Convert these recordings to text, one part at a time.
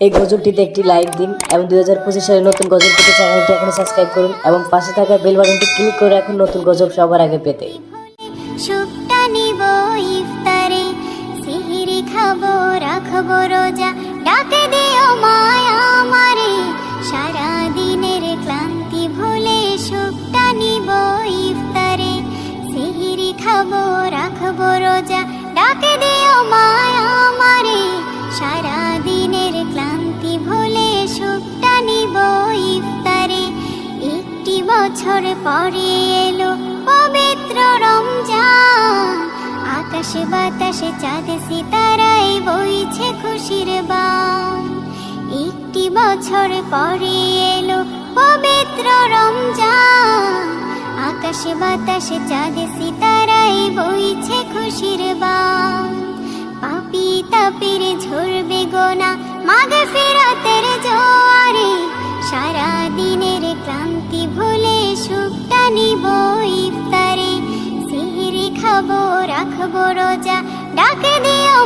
এই গজলটিতে একটি লাইক দিন এবং দুই হাজার পঁচিশ সালে নতুন গজল পেতে চ্যানেলটি এখনও সাবস্ক্রাইব করুন এবং পাশে থাকা বেল বাটনটি ক্লিক করে রাখুন নতুন গজল সবার আগে পেতে। রাখব রোজা। ডাকে দিও মায়া আমারে ক্লান্তি নিব ইফতারে, সিহিরি রোজা। সারা বছর পরে এলো পবিত্র রমজান। আকাশে বাতাসে চাঁদে সিতারাই বইছে খুশির বান। একটি বছর পরে এলো পবিত্র রমজান। আকাশে বাতাসে চাঁদে সিতারাই বইছে খুশির বান। পাপি তাপির ঝরবে গোনা মাগে রাখব রোজা। ডাকে দিও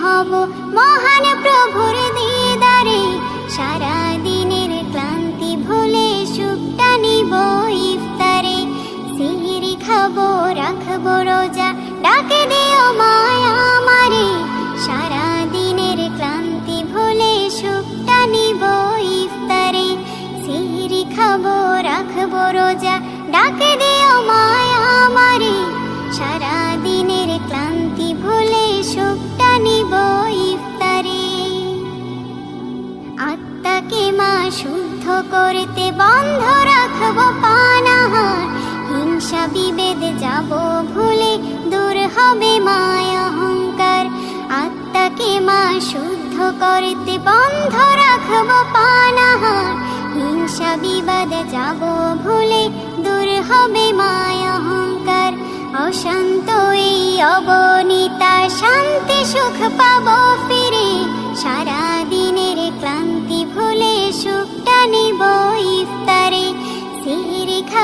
হব। মহান প্রভুর করতে বন্ধ রাখব হিংসা বিভেদ যাব ভুলে দূর হবে মায় অহংকার। আত্মাকে মা শুদ্ধ করতে বন্ধ রাখব পানাহার। হিংসা বিবাদ যাব ভুলে দূর হবে মায় অহংকার। অশান্ত এই অবনীতা শান্তি সুখ পাবো ফিরে। সারা দিনের ক্লান্তি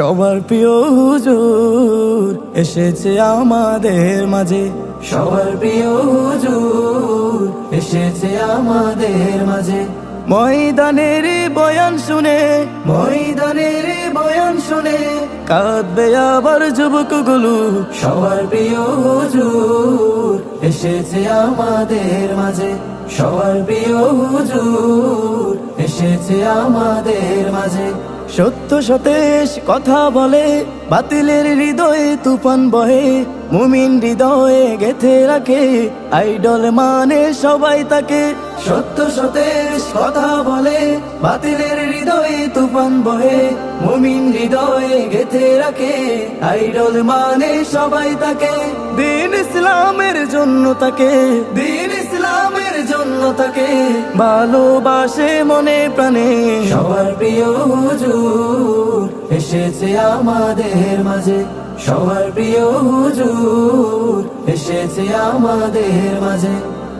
সবার প্রিয় হুজুর এসেছে আমাদের মাঝে। সবার প্রিয় হুজুর এসেছে আমাদের মাঝে। ময়দানের বয়ান শুনে, ময়দানের বয়ান শুনে কাঁদবে আবার যুবকগুলো। সবার প্রিয় হুজুর এসেছে আমাদের মাঝে। সবার প্রিয় হুজুর এসেছে আমাদের মাঝে। সত্য সতেশ কথা বলে, বাতিলের হৃদয়ে তুফান বহে, মুমিন হৃদয়ে গেথে রাখে, আইডল মানে সবাই তাকে। সত্য সতেশ কথা বলে, বাতিলের হৃদয়ে তুফান বহে, মুমিন হৃদয়ে গেথে রাখে, আইডল মানে সবাই তাকে। দিন ইসলামের জন্য তাকে, দিন তাকে ভালোবাসে মনে প্রাণে। সবার প্রিয় হুজুর এসেছে আমাদের মাঝে। সবার প্রিয় হুজুর এসেছে আমাদের মাঝে।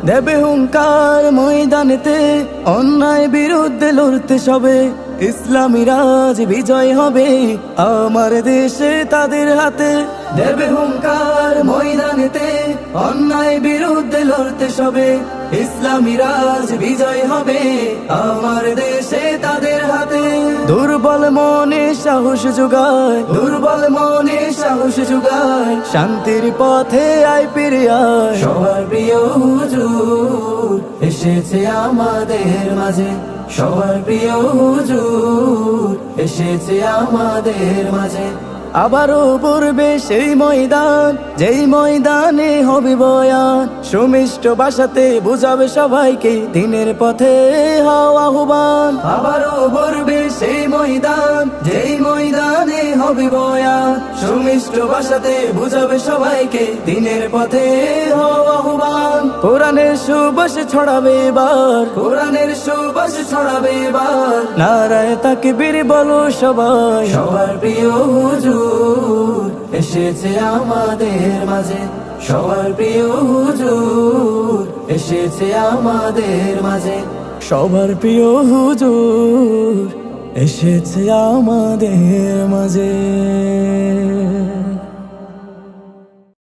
দেবে হুঙ্কার ময়দানেতে, অন্যায় বিরুদ্ধে লড়তে সবে। ইসলামী রাজ বিজয় হবে। আমার দেশে তাদের হাতে দেবে হুঙ্কার ময়দানেতে। অন্যায় বিরুদ্ধে লড়তে সবে ইসলামী রাজ বিজয় হবে। আমার দেশে তাদের হাতে দুর্বল মনে সাহস যোগায়। দুর্বল মনে সাহস যোগায়। শান্তির পথে ফিরে আয়। সবার প্রিয় হুজুর, এসেছে আমাদের মাঝে। সবার প্রিয় হুজুর এসেছে আমাদের মাঝে। আবারও পড়বে সেই ময়দান, যেই ময়দানে হবে বয়ান। সুমিষ্ট বাসাতে বুঝাবে সবাইকে দিনের পথে হওয়া আহ্বান। আবারও পড়বে সেই ময়দান, যেই হবে বয়ান সুমিষ্ট ভাষাতে বুঝাবে সবাইকে দিনের পথে আহ্বান। কোরআনের সুবাস ছড়াবে এবার, কোরআনের সুবাস ছড়াবে এবার। নারায় তাকে বীর বলো সবাই, সবার প্রিয় হুজুর, এসেছে আমাদের মাঝে। সবার প্রিয় হুজুর, এসেছে আমাদের মাঝে। সবার প্রিয় হুজুর এসেছে আমাদের মাঝে